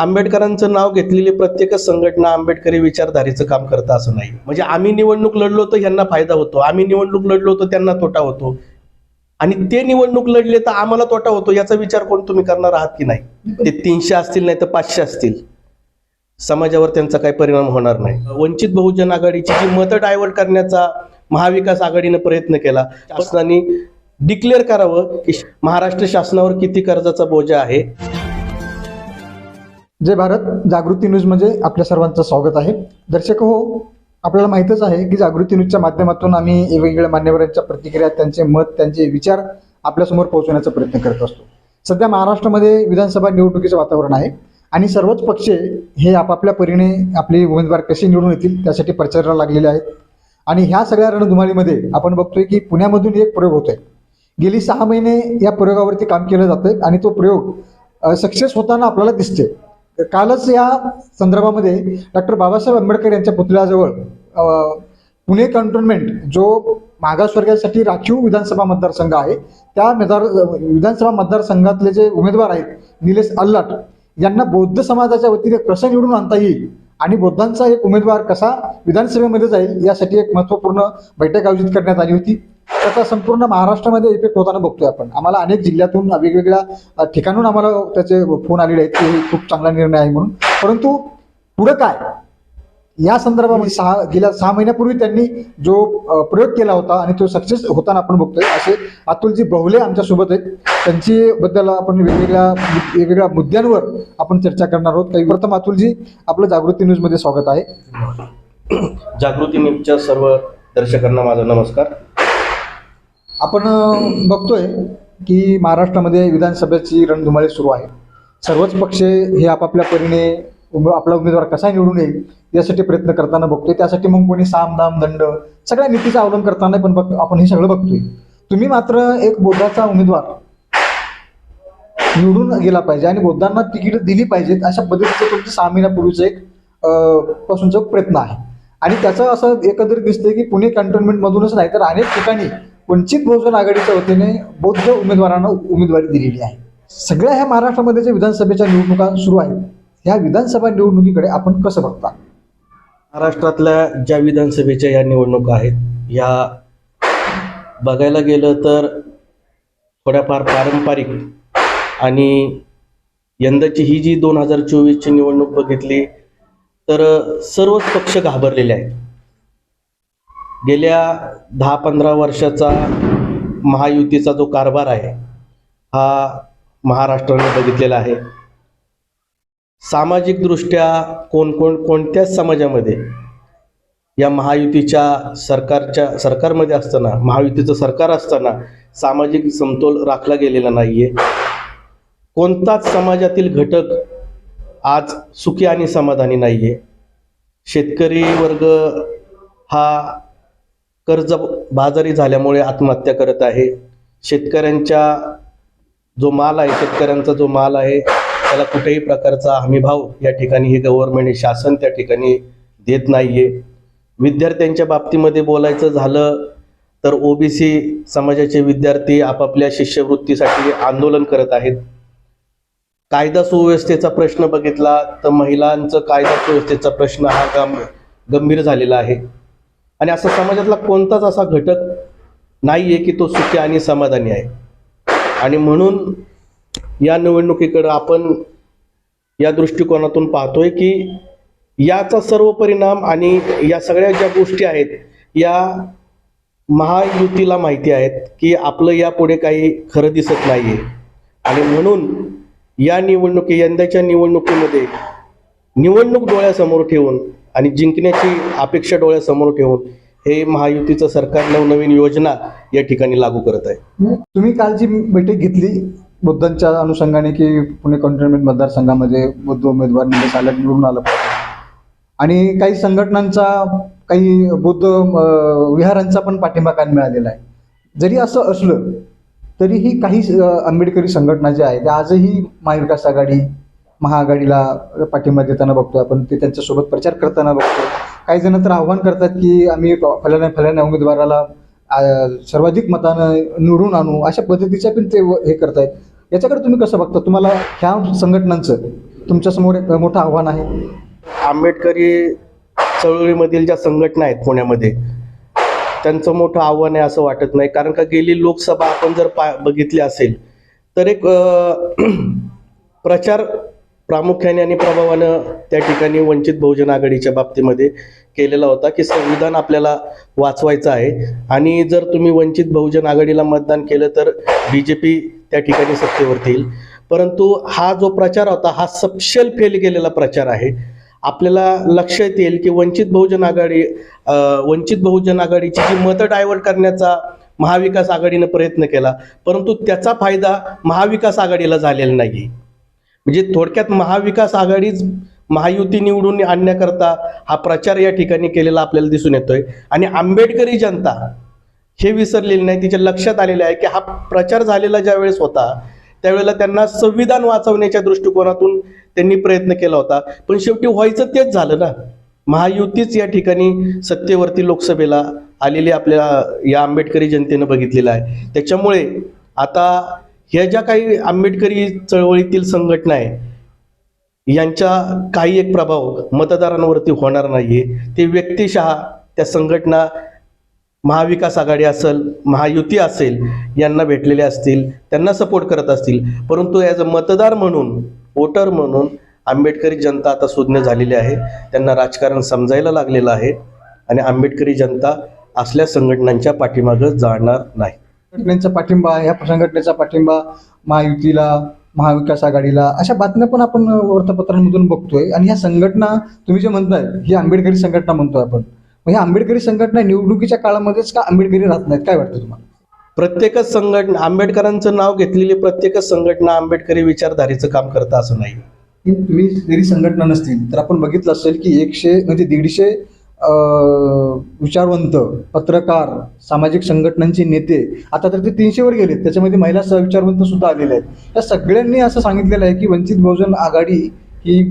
आंबेडकरांचं नाव घेतलेली प्रत्येकच संघटना आंबेडकरी विचारधारेचं काम करतं असं नाही. म्हणजे आम्ही निवडणूक लढलो तर ह्यांना फायदा होतो. आम्ही निवडणूक लढलो तर त्यांना तोटा होतो. आणि ते निवडणूक लढले तर आम्हाला तोटा होतो याचा विचार कोण तुम्ही करणार आहात की नाही? ते तीनशे असतील नाही तर पाचशे असतील. समाजावर त्यांचा काही परिणाम होणार नाही. वंचित बहुजन आघाडीची जी मतं डायव्हर्ट करण्याचा महाविकास आघाडीनं प्रयत्न केला शासनाने डिक्लेअर करावं की महाराष्ट्र शासनावर किती कर्जाचा बोजा आहे? जय भारत. जागृती न्यूज म्हणजे आपल्या सर्वांचं स्वागत आहे. दर्शक हो आपल्याला माहीतच आहे की जागृती न्यूजच्या माध्यमातून आम्ही वेगवेगळ्या मान्यवरांच्या प्रतिक्रिया त्यांचे मत त्यांचे विचार आपल्यासमोर पोहोचवण्याचा प्रयत्न करत असतो. सध्या महाराष्ट्रामध्ये विधानसभा निवडणुकीचं वातावरण आहे आणि सर्वच पक्ष हे आपापल्या परीने आपले उमेदवार कसे निवडून येतील त्यासाठी प्रचाराला लागलेले आहेत. आणि ह्या सगळ्या रणधुमाळीमध्ये आपण बघतोय की पुण्यामधून एक प्रयोग होतोय. गेली सहा महिने या प्रयोगावरती काम केलं जातंय आणि तो प्रयोग सक्सेस होताना आपल्याला दिसते कालच या संदर्भामध्ये डॉक्टर बाबासाहेब आंबेडकर यांच्या पुतळ्याजवळ पुणे कंटोनमेंट जो मागासवर्गासाठी राखीव विधानसभा मतदारसंघ आहे त्या मतदार विधानसभा मतदारसंघातले जे उमेदवार आहेत निलेश अल्लाट यांना बौद्ध समाजाच्या वतीने कसं निवडून आणता येईल आणि बौद्धांचा एक उमेदवार कसा विधानसभेमध्ये जाईल यासाठी एक महत्त्वपूर्ण बैठक आयोजित करण्यात आली होती. त्याचा संपूर्ण महाराष्ट्रामध्ये इफेक्ट होताना बघतोय आपण. आम्हाला अनेक जिल्ह्यातून वेगवेगळ्या ठिकाणून आम्हाला त्याचे फोन आलेले आहेत की खूप चांगला निर्णय आहे म्हणून. परंतु पुढं काय? या संदर्भामध्ये सहा गेल्या सहा महिन्यापूर्वी त्यांनी जो प्रयोग केला होता आणि तो सक्सेस होताना आपण बघतोय असे अतुलजी बहुले आमच्यासोबत आहेत. त्यांची बद्दल आपण वेगवेगळ्या वेगवेगळ्या मुद्द्यांवर आपण चर्चा करणार आहोत. काही प्रथम अतुलजी आपलं जागृती न्यूजमध्ये स्वागत आहे. जागृती न्यूजच्या सर्व दर्शकांना माझा नमस्कार. आपण बघतोय की महाराष्ट्रामध्ये विधानसभेची रणधुमाळी सुरू आहे. सर्वच पक्ष हे आपापल्या परीने उम- आपला उमेदवार कसा निवडून येईल यासाठी प्रयत्न करताना बघतोय. त्यासाठी मग कोणी साम दाम दंड सगळ्या नीतीचा अवलंब करताना पण बघ आपण हे सगळं बघतोय. तुम्ही मात्र एक बौद्धाचा उमेदवार निवडून गेला पाहिजे आणि बौद्धांना तिकीट दिली पाहिजेत अशा पद्धतीचं तुमचं सहा महिन्यापूर्वीचं एक पासूनचा प्रयत्न आहे. आणि त्याचं असं एकंदरीत दिसतंय की पुणे कॅन्टोन्मेंट मधूनच नाही तर अनेक ठिकाणी वंचित बहुजन आघाडीच्या वतीने बौद्ध उमेदवारांना उमेदवारी दिलेली आहे. सगळ्या ह्या महाराष्ट्रामध्ये जे विधानसभेच्या निवडणुका सुरू आहेत ह्या विधानसभा निवडणुकीकडे आपण कसं बघता? महाराष्ट्रातल्या ज्या विधानसभेच्या या निवडणुका आहेत या बघायला गेलं तर थोड्याफार पारंपरिक आणि यंदाची ही जी दोन हजार चोवीसची निवडणूक बघितली तर सर्वच पक्ष घाबरलेले आहेत. गेल्या दहा पंधरा वर्षाचा महायुतीचा जो कारभार आहे हा महाराष्ट्राने बघितलेला आहे. सामाजिकदृष्ट्या कोण कोण कोणत्याच समाजामध्ये या महायुतीच्या सरकारच्या सरकारमध्ये असताना महायुतीचं सरकार असताना सामाजिक समतोल राखला गेलेला नाहीये. कोणताच समाजातील घटक आज सुखी आणि समाधानी नाहीये. शेतकरी वर्ग हा कर्ज बाजारी झाल्यामुळे आत्महत्या करत आहे. शेतकऱ्यांच्या जो माल आहे शेतकऱ्यांचा जो माल आहे त्याला कुठेही प्रकारचा हमीभाव या ठिकाणी हे गव्हर्नमेंट शासन त्या ठिकाणी देत नाहीये. विद्यार्थ्यांच्या बाबतीमध्ये बोलायचं झालं तर ओबीसी समाजाचे विद्यार्थी आपापल्या शिष्यवृत्तीसाठी आंदोलन करत आहेत. कायदा सुव्यवस्थेचा प्रश्न बघितला तर महिलांचं कायदा सुव्यवस्थेचा प्रश्न हा गंभीर झालेला आहे. आणि असा समाजातला कोणताच असा घटक नाही आहे की तो सुखी आणि समाधानी आहे. आणि म्हणून या निवडणुकीकडं आपण या दृष्टिकोनातून पाहतोय की याचा सर्व परिणाम आणि या सगळ्या ज्या गोष्टी आहेत या महायुतीला माहिती आहेत की आपलं यापुढे काही खरं दिसत नाही आहे आणि म्हणून या निवडणुकी यंदाच्या निवडणुकीमध्ये निवडणूक डोळ्यासमोर ठेवून आणि जिंकण्याची अपेक्षा डोळ्यासमोर ठेवून हे महायुतीचं सरकार नवनवीन योजना या ठिकाणी लागू करत आहे. तुम्ही काल जी बैठक घेतली बुद्धांच्या अनुषंगाने की पुणे कॉन्टोनमेंट मतदारसंघामध्ये बुद्ध उमेदवार निलेश निवडून आलं पाहिजे. आणि काही संघटनांचा काही बुद्ध विहारांचा पण पाठिंबा काल मिळालेला आहे. जरी असं असलं तरीही काही आंबेडकरी संघटना ज्या आहेत त्या आजही महाविकास आघाडी महाआघाडीला पाठिंबा देताना बघतो आपण ते त्यांच्यासोबत प्रचार करताना बघतो. काही जण तर आव्हान करतात की आम्ही फलाण्या फलाण्या उमेदवाराला सर्वाधिक मतानं निवडून आणू अशा पद्धतीच्या पण ते हे करतायत याच्याकडे तुम्ही कसं बघता? तुम्हाला ह्या संघटनांचं तुमच्यासमोर एक मोठं आव्हान आहे. आंबेडकरी चळवळीमधील ज्या संघटना आहेत पुण्यामध्ये त्यांचं मोठं आव्हान आहे असं वाटत नाही. कारण का गेली लोकसभा आपण जर पा बघितली असेल तर एक प्रचार प्रामुख्याने आणि प्रभावानं त्या ठिकाणी वंचित बहुजन आघाडीच्या बाबतीमध्ये केलेला होता की संविधान आपल्याला वाचवायचं आहे. आणि जर तुम्ही वंचित बहुजन आघाडीला मतदान केलं तर बी जे पी त्या ठिकाणी सत्तेवरती येईल. परंतु हा जो प्रचार होता हा सपशेल फेल गेलेला प्रचार आहे. आपल्याला लक्षात येईल की वंचित बहुजन आघाडी वंचित बहुजन आघाडीची जी मतं डायव्हर्ट करण्याचा महाविकास आघाडीनं प्रयत्न केला परंतु त्याचा फायदा महाविकास आघाडीला झालेला नाही. म्हणजे थोडक्यात महाविकास आघाडीच महायुती निवडून आणण्याकरता हा प्रचार या ठिकाणी केलेला आपल्याला दिसून येतोय. आणि आंबेडकरी जनता हे विसरलेली नाही तिच्या लक्षात आलेले आहे की हा प्रचार झालेला ज्या वेळेस होता त्यावेळेला त्यांना संविधान वाचवण्याच्या दृष्टिकोनातून त्यांनी प्रयत्न केला होता. पण शेवटी व्हायचं तेच झालं ना. महायुतीच या ठिकाणी सत्तेवरती लोकसभेला आलेली आपल्या या आंबेडकरी जनतेनं बघितलेलं आहे. त्याच्यामुळे आता ह्या ज्या काही आंबेडकरी चळवळीतील संघटना आहे यांच्या काही एक प्रभाव मतदारांवरती होणार नाही ते व्यक्तिशः त्या संघटना महाविकास आघाडी असेल महायुती असेल यांना भेटलेले असतील त्यांना सपोर्ट करत असतील. परंतु ॲज अ मतदार म्हणून वोटर म्हणून आंबेडकरी जनता आता सुज्ञ झालेली आहे. त्यांना राजकारण समजायला लागलेलं आहे आणि आंबेडकरी जनता असल्या संघटनांच्या पाठीमागं जाणार नाही. संघटनेचा पाठिंबा ह्या संघटनेचा पाठिंबा महायुतीला महाविकास आघाडीला अशा बातम्या पण आपण वर्तपत्रांमधून बघतोय. आणि ह्या संघटना तुम्ही जे म्हणताय ही आंबेडकरी संघटना म्हणतोय आपण. मग ह्या आंबेडकरी संघटना निवडणुकीच्या काळामध्येच का आंबेडकरी राहत नाहीत? काय वाटतं तुम्हाला? प्रत्येकच संघटना आंबेडकरांचं नाव घेतलेली प्रत्येकच संघटना आंबेडकरी विचारधारेचं काम करतं असं नाही. तुम्ही जरी संघटना नसतील तर आपण बघितलं असेल की एकशे म्हणजे दीडशे विचारवंत पत्रकार सामाजिक संघटनांचे नेते आता तर ते तीनशेवर गेलेत. त्याच्यामध्ये महिला सहविचारवंत सुद्धा आलेले आहेत. या सगळ्यांनी असं सांगितलेलं आहे की वंचित बहुजन आघाडी ही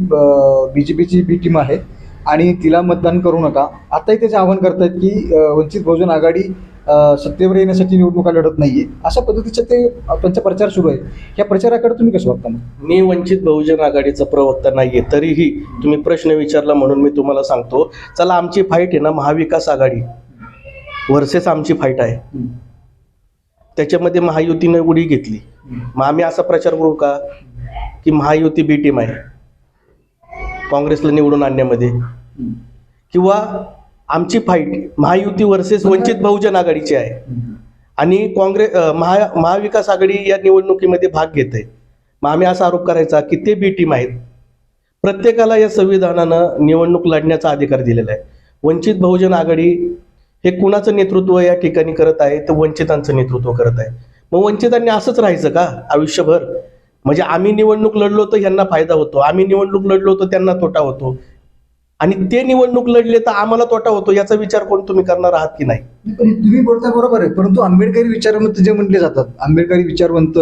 बी जे पीची बी टीम आहे आणि तिला मतदान करू नका. आताही त्याचे आवाहन करतायत की वंचित बहुजन आघाडी सत्तेवर येण्यासाठी निवडणुका लढत नाहीये. अशा पद्धतीचं ते त्यांचा प्रचार सुरू आहे या प्रचाराकडे तुम्ही कसं बघता मग? मी वंचित बहुजन आघाडीचा प्रवक्ता नाहीये तरीही तुम्ही प्रश्न विचारला म्हणून मी तुम्हाला सांगतो चला आमची फाईट आहे ना महाविकास आघाडी. वर्सेस आमची फाईट आहे. त्याच्यामध्ये महायुतीने उडी घेतली. मग आम्ही असा प्रचार करू का? की महायुती बी टीम आहे. काँग्रेसला निवडून आणण्यामध्ये. किंवा आमची फाईट महायुती वर्सेस वंचित बहुजन आघाडीची आहे. आणि काँग्रेस महा महाविकास आघाडी या निवडणुकीमध्ये भाग घेत आहे. मग आम्ही असा आरोप करायचा की ते बी टीम आहेत. प्रत्येकाला या संविधानानं निवडणूक लढण्याचा अधिकार दिलेला आहे. वंचित बहुजन आघाडी हे कुणाचं नेतृत्व या ठिकाणी करत आहे? तर वंचितांचं नेतृत्व करत आहे. मग वंचितांनी असंच राहायचं का आयुष्यभर? म्हणजे आम्ही निवडणूक लढलो तर यांना फायदा होतो. आम्ही निवडणूक लढलो तर त्यांना तोटा होतो. आणि ते निवडणूक लढले तर आम्हाला तोटा होतो याचा विचार कोण तुम्ही करणार आहात की नाही? तुम्ही बोलता बरोबर आहे परंतु आंबेडकरी विचारवंत जे म्हटले जातात आंबेडकरी विचारवंत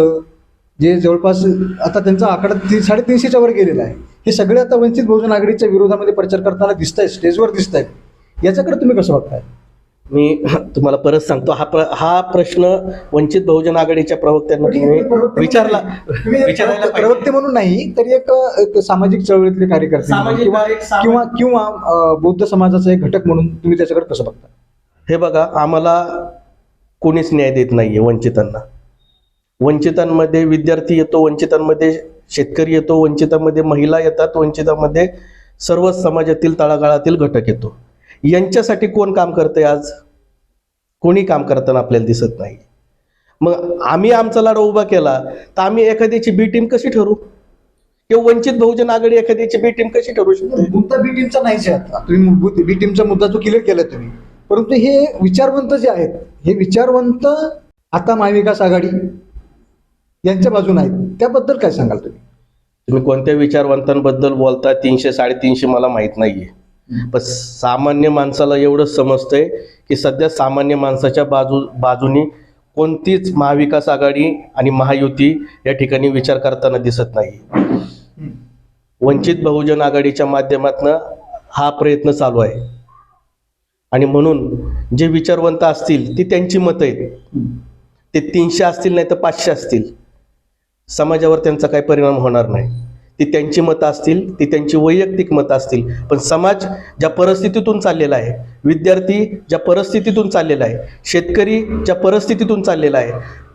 जे जवळपास आता त्यांचा आकडा ती साडेतीनशेच्या वर गेलेला आहे हे सगळे आता वंचित बहुजन आघाडीच्या विरोधामध्ये प्रचार करताना दिसत आहेत स्टेजवर दिसत आहेत याच्याकडे तुम्ही कसं बघताय? मी तुम्हाला परत सांगतो हा प्र हा प्रश्न वंचित बहुजन आघाडीच्या प्रवक्त्यांना तुम्ही विचारला विचारायला प्रवक्ते- म्हणून नाही तरी एक एक सामाजिक चळवळीतले कार्यकर्ते किंवा किंवा बौद्ध समाजाचा एक घटक म्हणून तुम्ही त्याच्याकडे कसं बघता? हे बघा आम्हाला कोणीच न्याय देत नाहीये वंचितांना. वंचितांमध्ये विद्यार्थी येतो वंचितांमध्ये शेतकरी येतो वंचितांमध्ये महिला येतात वंचितांमध्ये सर्व समाजातील तळागाळातील घटक येतो. यांच्यासाठी कोण काम करतंय आज? कोणी काम करताना आपल्याला दिसत नाही. मग आम्ही आमचा लढा उभा केला तर आम्ही एखाद्याची बी टीम कशी ठरू? किंवा वंचित बहुजन आघाडी एखाद्याची बी टीम कशी ठरू शकते? मुद्दा बी टीमचा नाहीच आहे. तुम्ही मूलभूत बी टीमचा मुद्दा जो क्लिअर केला तुम्ही. परंतु हे विचारवंत जे आहेत हे विचारवंत आता महाविकास आघाडी यांच्या बाजूने आहेत. त्याबद्दल काय सांगाल तुम्ही? तुम्ही कोणत्या विचारवंतांबद्दल बोलता? तीनशे साडेतीनशे मला माहीत नाहीये. पण सामान्य माणसाला एवढंच समजतंय की सध्या सामान्य माणसाच्या बाजू बाजूनी कोणतीच महाविकास आघाडी आणि महायुती या ठिकाणी विचार करताना दिसत नाही. वंचित बहुजन आघाडीच्या माध्यमातनं हा प्रयत्न चालू आहे. आणि म्हणून जे विचारवंत असतील ती त्यांची मतं आहेत. ते तीनशे असतील नाही तर पाचशे असतील. समाजावर त्यांचा काही परिणाम होणार नाही. ती त्यांची मतं असतील ती त्यांची वैयक्तिक मतं असतील. पण समाज ज्या परिस्थितीतून चाललेला आहे विद्यार्थी ज्या परिस्थितीतून चाललेला आहे शेतकरी ज्या परिस्थितीतून चाललेला आहे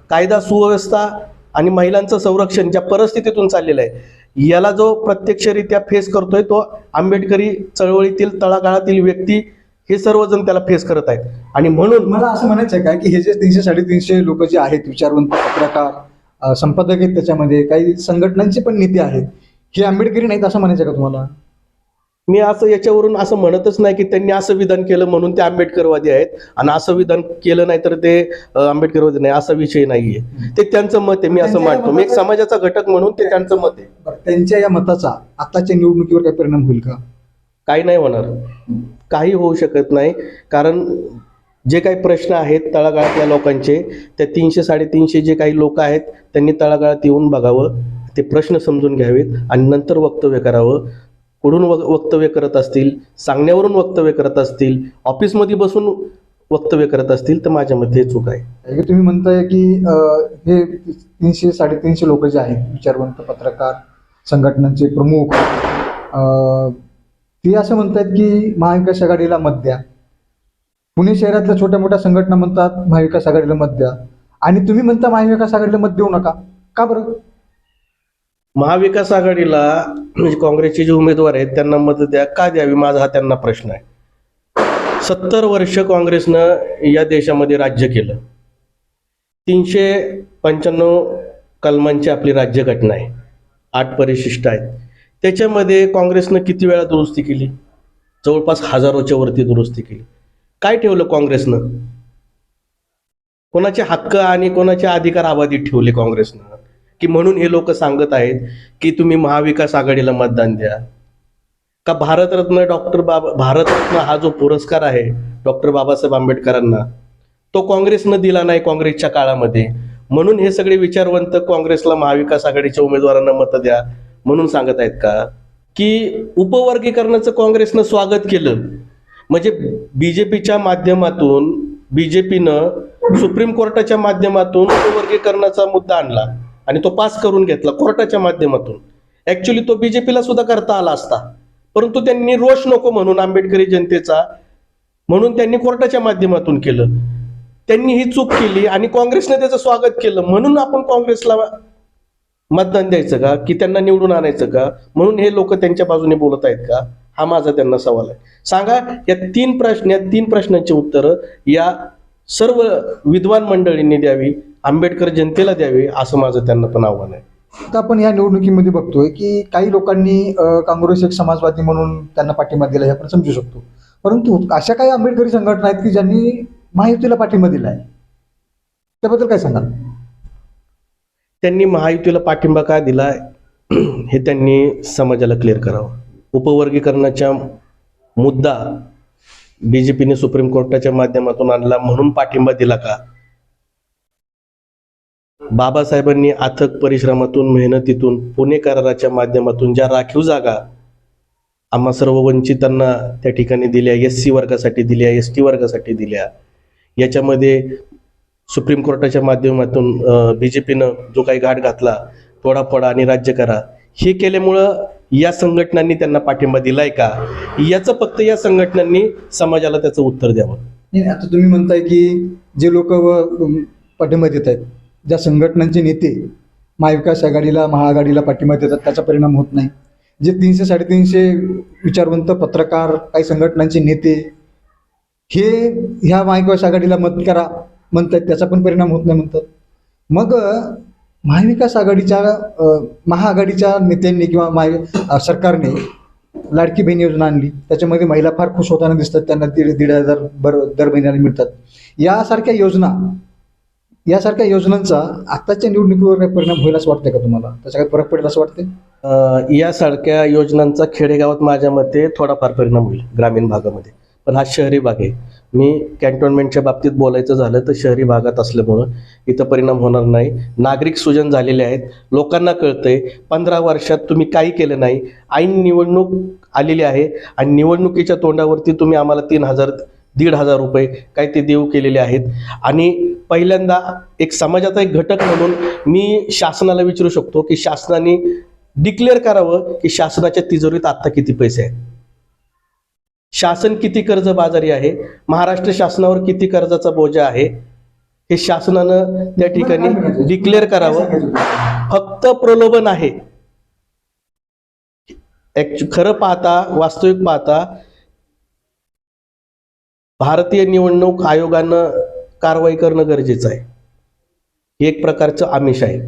कायदा सुव्यवस्था आणि महिलांचं संरक्षण ज्या परिस्थितीतून चाललेलं आहे याला जो प्रत्यक्षरित्या फेस करतोय तो आंबेडकरी चळवळीतील तळागाळातील व्यक्ती हे सर्वजण त्याला फेस करत आहेत. आणि म्हणून मला असं म्हणायचं आहे का की हे जे तीनशे साडेतीनशे लोक जे आहेत विचारवंत पत्रकार संपादक आहेत त्याच्यामध्ये काही संघटनांचे पण नेते आहेत. हे आंबेडकरी नाहीत असं म्हणायचं का तुम्हाला? मी असं याच्यावरून असं म्हणतच नाही की त्यांनी असं विधान केलं म्हणून ते आंबेडकरवादी आहेत. आणि असं विधान केलं नाही तर ते आंबेडकरवादी नाही असा विषय नाहीये. ते त्यांचं मत आहे मी असं मानतो. मी एक समाजाचा घटक म्हणून ते त्यांचं मत आहे. बरं, त्यांच्या या मताचा आताच्या निवडणुकीवर काही परिणाम होईल का? काही नाही होणार. काही होऊ शकत नाही. कारण जे काही प्रश्न आहेत तळागाळातल्या लोकांचे त्या तीनशे साडेतीनशे जे काही लोक आहेत त्यांनी तळागाळात येऊन बघावं. ते प्रश्न समजून घ्यावेत आणि नंतर वक्तव्य करावं. कुठून व वक्तव्य करत असतील सांगण्यावरून वक्तव्य करत असतील ऑफिसमध्ये बसून वक्तव्य करत असतील तर माझ्या मते चूक आहे. तुम्ही म्हणताय की हे तीनशे साडेतीनशे लोक जे आहेत विचारवंत पत्रकार संघटनांचे प्रमुख ते असं म्हणतात की महाविकास आघाडीला मत द्या. पुणे शहरातल्या छोट्या मोठ्या संघटना म्हणतात महाविकास आघाडीला मत द्या. आणि तुम्ही म्हणता महाविकास आघाडीला मत देऊ नका. का बरं? महाविकास आघाडीला म्हणजे काँग्रेसचे जे उमेदवार आहेत त्यांना मत द्या का द्यावी? माझा हा त्यांना प्रश्न आहे. सत्तर वर्ष काँग्रेसनं या देशामध्ये राज्य केलं. तीनशे पंच्याण्णव कलमांची आपली राज्यघटना आहे. आठ परिशिष्ट आहेत. त्याच्यामध्ये काँग्रेसनं किती वेळा दुरुस्ती केली? जवळपास हजारोच्या वरती दुरुस्ती केली. काय ठेवलं काँग्रेसनं? कोणाचे हक्क आणि कोणाचे अधिकार अबाधित ठेवले काँग्रेसनं? की म्हणून हे लोक सांगत आहेत की तुम्ही महाविकास आघाडीला मतदान द्या. का भारतरत्न डॉक्टर बाबा भारतरत्न हा जो पुरस्कार आहे डॉक्टर बाबासाहेब आंबेडकरांना तो काँग्रेसनं दिला नाही काँग्रेसच्या काळामध्ये. म्हणून हे सगळे विचारवंत काँग्रेसला महाविकास आघाडीच्या उमेदवारांना मतं द्या म्हणून सांगत आहेत का? की उपवर्गीकरणाचं काँग्रेसनं स्वागत केलं. म्हणजे बीजेपीच्या माध्यमातून बीजेपीनं सुप्रीम कोर्टाच्या माध्यमातून उपवर्गीकरणाचा मुद्दा आणला. आणि तो पास करून घेतला कोर्टाच्या माध्यमातून. ऍक्च्युली तो बीजेपीला सुद्धा करता आला असता. परंतु त्यांनी रोष नको म्हणून आंबेडकरी जनतेचा म्हणून त्यांनी कोर्टाच्या माध्यमातून केलं. त्यांनी ही चूक केली आणि काँग्रेसने त्याचं स्वागत केलं. म्हणून आपण काँग्रेसला मतदान द्यायचं का? की त्यांना निवडून आणायचं का? म्हणून हे लोक त्यांच्या बाजूने बोलत आहेत का? हा माझा त्यांना सवाल आहे. सांगा या तीन प्रश्न या तीन प्रश्नांची उत्तरं या सर्व विद्वान मंडळींनी द्यावी. आंबेडकर जनतेला द्यावी असं माझं त्यांना पण आव्हान आहे. आता आपण या निवडणुकीमध्ये बघतोय की काही लोकांनी अ, काँग्रेस एक समाजवादी म्हणून त्यांना पाठिंबा दिला हे आपण समजू शकतो. परंतु अशा काही आंबेडकरी संघटना आहेत की ज्यांनी महायुतीला पाठिंबा दिला आहे? त्याबद्दल काय सांगाल? त्यांनी महायुतीला पाठिंबा का दिला हे त्यांनी समाजाला क्लिअर करावं. उपवर्गीकरणाच्या मुद्दा बी जे पीने सुप्रीम कोर्टाच्या माध्यमातून आणला म्हणून पाठिंबा दिला का? बाबासाहेबांनी अथक परिश्रमातून मेहनतीतून पुणे कराराच्या माध्यमातून ज्या राखीव जागा आम्हा सर्व वंचितांना त्या ठिकाणी दिल्या एस सी वर्गासाठी दिल्या एस टी वर्गासाठी दिल्या. याच्यामध्ये सुप्रीम कोर्टाच्या माध्यमातून बी जे पीनं जो काही घाट घातला तोडाफोडा आणि राज्य करा हे केल्यामुळं या संघटनांनी त्यांना पाठिंबा दिलाय का? याचं फक्त या संघटनांनी समाजाला त्याचं उत्तर द्यावं. आता तुम्ही म्हणताय की जे लोक पाठिंबा देत आहेत ज्या संघटनांचे नेते महाविकास आघाडीला महाआघाडीला पाठिंबा देतात त्याचा परिणाम होत नाही. जे तीनशे साडेतीनशे विचारवंत पत्रकार काही संघटनांचे नेते हे ह्या महाविकास आघाडीला मत करा म्हणतात त्याचा पण परिणाम होत नाही म्हणतात. मग महाविकास आघाडीच्या महाआघाडीच्या नेत्यांनी किंवा महा सरकारने लाडकी बहीण योजना आणली. त्याच्यामध्ये महिला फार खुश होताना दिसतात त्यांना दीड दीड हजार बर दर महिन्याला मिळतात. यासारख्या योजना यासारख्या योजनांचा आत्ताच्या निवडणुकीवर काही परिणाम होईल असं वाटतंय का तुम्हाला? त्याचा काही फरक पडेल असं वाटते यासारख्या योजनांचा खेडेगावात माझ्या मते थोडाफार परिणाम होईल ग्रामीण भागामध्ये. पण हा शहरी भाग आहे. मी कॅन्टोन्मेंटच्या बाबतीत बोलायचं झालं तर शहरी भागात असल्यामुळं इथं परिणाम होणार नाही. नागरिक सुजन झालेले आहेत. लोकांना कळतंय पंधरा वर्षात तुम्ही काही केलं नाही. ऐन निवडणूक आलेली आहे आणि निवडणुकीच्या तोंडावरती तुम्ही आम्हाला तीन हजार दीड हजार रुपये काय ते देऊ केलेले आहेत. आणि पहिल्यांदा एक समाजाचा एक घटक म्हणून मी शासनाला विचारू शकतो की शासनाने डिक्लेअर करावं की शासनाच्या तिजोरीत आत्ता किती पैसे आहेत. शासन किती कर्जबाजारी आहे महाराष्ट्र शासनावर किती कर्जाचा बोजा आहे हे शासनानं त्या ठिकाणी डिक्लेअर करावं. फक्त प्रलोभन आहे. खरं पाहता वास्तविक पाहता भारतीय निवडणूक आयोगानं कारवाई करणं गरजेचं आहे. एक प्रकारचं आमिष आहे.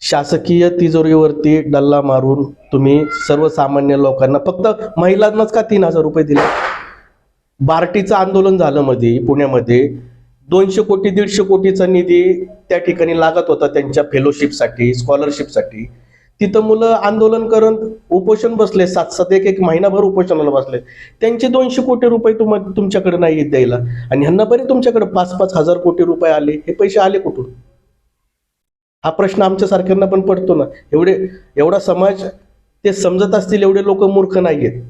शासकीय तिजोरीवरती डल्ला मारून तुम्ही सर्वसामान्य लोकांना फक्त महिलांनाच का तीन हजार रुपये दिले? बार्टीचं आंदोलन झालं मध्ये पुण्यामध्ये. दोनशे कोटी दीडशे कोटीचा निधी त्या ठिकाणी लागत होता त्यांच्या फेलोशिपसाठी स्कॉलरशिपसाठी तिथं मुलं आंदोलन करत उपोषण बसले सात सात एक एक महिनाभर उपोषणाला बसले. त्यांचे दोनशे कोटी रुपये तुम तुमच्याकडे नाही द्यायला. आणि ह्यांना बरे तुमच्याकडे पाच पाच हजार कोटी रुपये आले. हे पैसे आले कुठून? हा प्रश्न आमच्या सारख्यांना पण पडतो ना. एवढे एवढा समाज ते समजत असतील एवढे लोक मूर्ख नाही आहेत.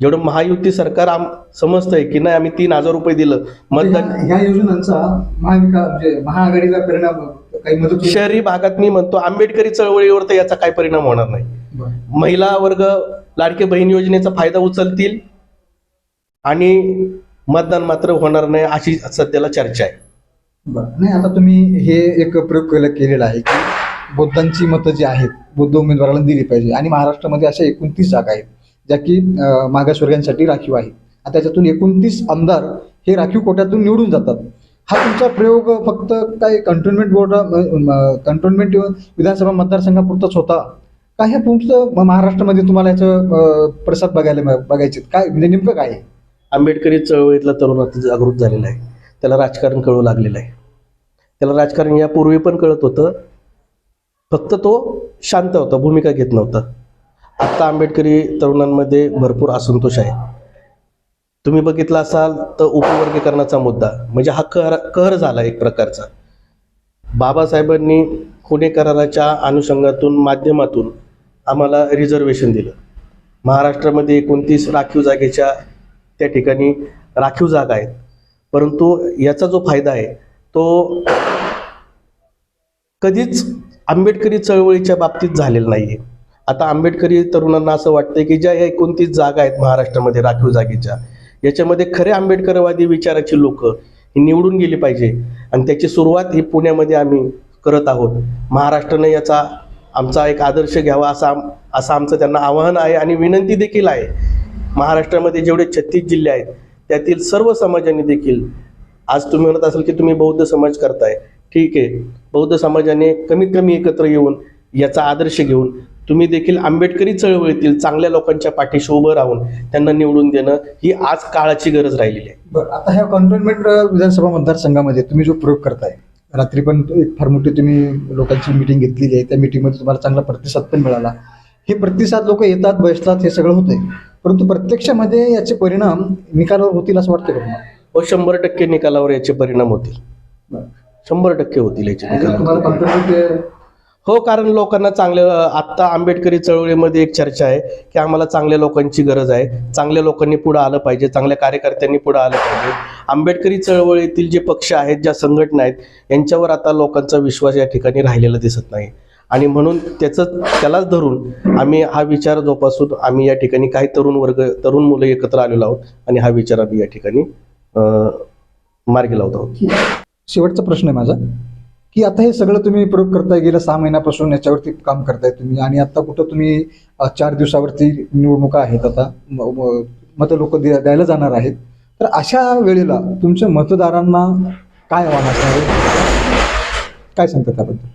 जेवढं महायुती सरकार आम समजतंय की नाही आम्ही तीन हजार रुपये दिलं. मतदान ह्या योजनांचा महाविकास म्हणजे महाआघाडीला परिणाम काही मदत? शहरी भागात मी म्हणतो आंबेडकरी चळवळीवर तर याचा काय परिणाम होणार नाही. महिला वर्ग लाडके बहीण योजनेचा फायदा उचलतील आणि मतदान मात्र होणार नाही अशी सध्याला चर्चा आहे. नाही आता तुम्ही हे एक प्रयोग केला केलेला आहे की बौद्धांची मतं जी आहेत बौद्ध उमेदवाराला दिली पाहिजे. आणि महाराष्ट्रामध्ये अशा एकोणतीस जागा आहेत. ज्या की अं, मागासवर्गीयांसाठी राखीव आहे. आणि त्याच्यातून एकोणतीस आमदार हे राखीव कोट्यातून निवडून जातात. हा तुमचा प्रयोग फक्त काय कंटोनमेंट बोर्ड कंटोनमेंट विधानसभा मतदारसंघापुरताच होता? का हे तुमचं महाराष्ट्रामध्ये तुम्हाला याचं प्रसाद बघायला बघायचे काय म्हणजे नेमकं काय आहे? आंबेडकरी चळवळीतला तरुण जागृत झालेला आहे. त्याला राजकारण कळू लागलेलं आहे. त्याला राजकारण यापूर्वी पण कळत होतं. फक्त तो शांत होता भूमिका घेत नव्हता. आत्ता आंबेडकरी तरुणांमध्ये भरपूर असंतोष आहे. तुम्ही बघितला असाल तर उपवर्गीकरणाचा मुद्दा म्हणजे हा कहर कहर झाला एक प्रकारचा. बाबासाहेबांनी पुणे कराराच्या अनुषंगातून माध्यमातून आम्हाला रिझर्वेशन दिलं. महाराष्ट्रामध्ये एकोणतीस राखीव जागेच्या त्या ठिकाणी राखीव जागा आहेत. परंतु याचा जो फायदा आहे तो कधीच आंबेडकरी चळवळीच्या बाबतीत झालेला नाही आहे आता आंबेडकरी तरुणांना असं वाटतंय की ज्या या एकोणतीस जागा आहेत महाराष्ट्रामध्ये राखीव जागेच्या याच्यामध्ये खरे आंबेडकरवादी विचाराची लोक ही निवडून गेली पाहिजे. आणि त्याची सुरुवात ही पुण्यामध्ये आम्ही करत आहोत. महाराष्ट्राने याचा आमचा एक आदर्श घ्यावा असा असं आमचं त्यांना आवाहन आहे आणि विनंती देखील आहे. महाराष्ट्रामध्ये जेवढे छत्तीस जिल्हे आहेत त्यातील सर्व समाजांनी देखील आज तुम्ही म्हणत असाल की तुम्ही बौद्ध समाज करताय. ठीक आहे. बौद्ध समाजाने कमीत कमी एकत्र येऊन याचा आदर्श घेऊन तुम्ही देखील आंबेडकरी चळवळीतील चांगल्या लोकांच्या पाठीशी उभं राहून त्यांना निवडून देणं ही आज काळाची गरज राहिलेली आहे. बरं आता ह्या कॉन्टोन्मेंट विधानसभा मतदारसंघामध्ये तुम्ही जो प्रयोग करताय रात्री पण एक फार मोठी तुम्ही लोकांची मिटिंग घेतलेली आहे त्या मिटिंगमध्ये तुम्हाला चांगला प्रतिसाद पण मिळाला. हे प्रतिसाद लोक येतात बसतात हे सगळं होतंय. परंतु प्रत्यक्षामध्ये याचे परिणाम निकालावर होतील असं वाटतं का व शंभर टक्के निकालावर याचे परिणाम होतील. शंभर टक्के होतील याचे तुम्हाला निकालावर. कॉन्टोन्मेंट हो कारण लोकांना चांगले आत्ता आंबेडकरी चळवळीमध्ये एक चर्चा आहे की आम्हाला चांगल्या लोकांची गरज आहे. चांगल्या लोकांनी पुढे आलं पाहिजे चांगल्या कार्यकर्त्यांनी पुढे आलं पाहिजे. आंबेडकरी चळवळीतील जे पक्ष आहेत ज्या संघटना आहेत यांच्यावर आता लोकांचा विश्वास या ठिकाणी राहिलेला दिसत नाही. आणि म्हणून त्याचं त्यालाच धरून आम्ही हा विचार जोपासून आम्ही या ठिकाणी काही तरुण वर्ग तरुण मुलं एकत्र आलेलो आहोत आणि हा विचार आम्ही या ठिकाणी मार्गी लावत आहोत. शेवटचा प्रश्न आहे माझा. की आता हे सगळं तुम्ही प्रयोग करताय गेल्या सहा महिन्यापासून याच्यावरती काम करताय तुम्ही आणि आता कुठं तुम्ही चार दिवसावरती निवडणुका आहेत आता मत मतं लोक द्यायला जाणार आहेत. तर अशा वेळेला तुमच्या मतदारांना काय आव्हान असणार आहे? काय सांगतात त्याबद्दल?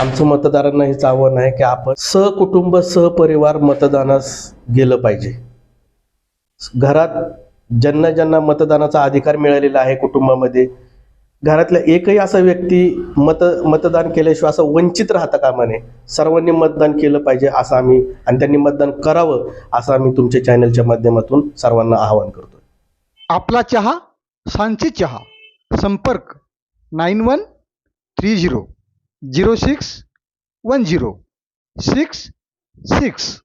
आमचं मतदारांना हेच आव्हान आहे की आपण सहकुटुंब सहपरिवार मतदानास गेलं पाहिजे. घरात ज्यांना ज्यांना मतदानाचा अधिकार मिळालेला आहे कुटुंबामध्ये घरातल्या एकही असा व्यक्ती मत मतदान केल्याशिवाय असं वंचित राहता कामा नये सर्वांनी मतदान केलं पाहिजे असं आम्ही आणि त्यांनी मतदान करावं असं आम्ही तुमच्या चॅनलच्या माध्यमातून सर्वांना आवाहन करतो आपला चहा सांची चहा. संपर्क nine one three zero zero six one zero six six.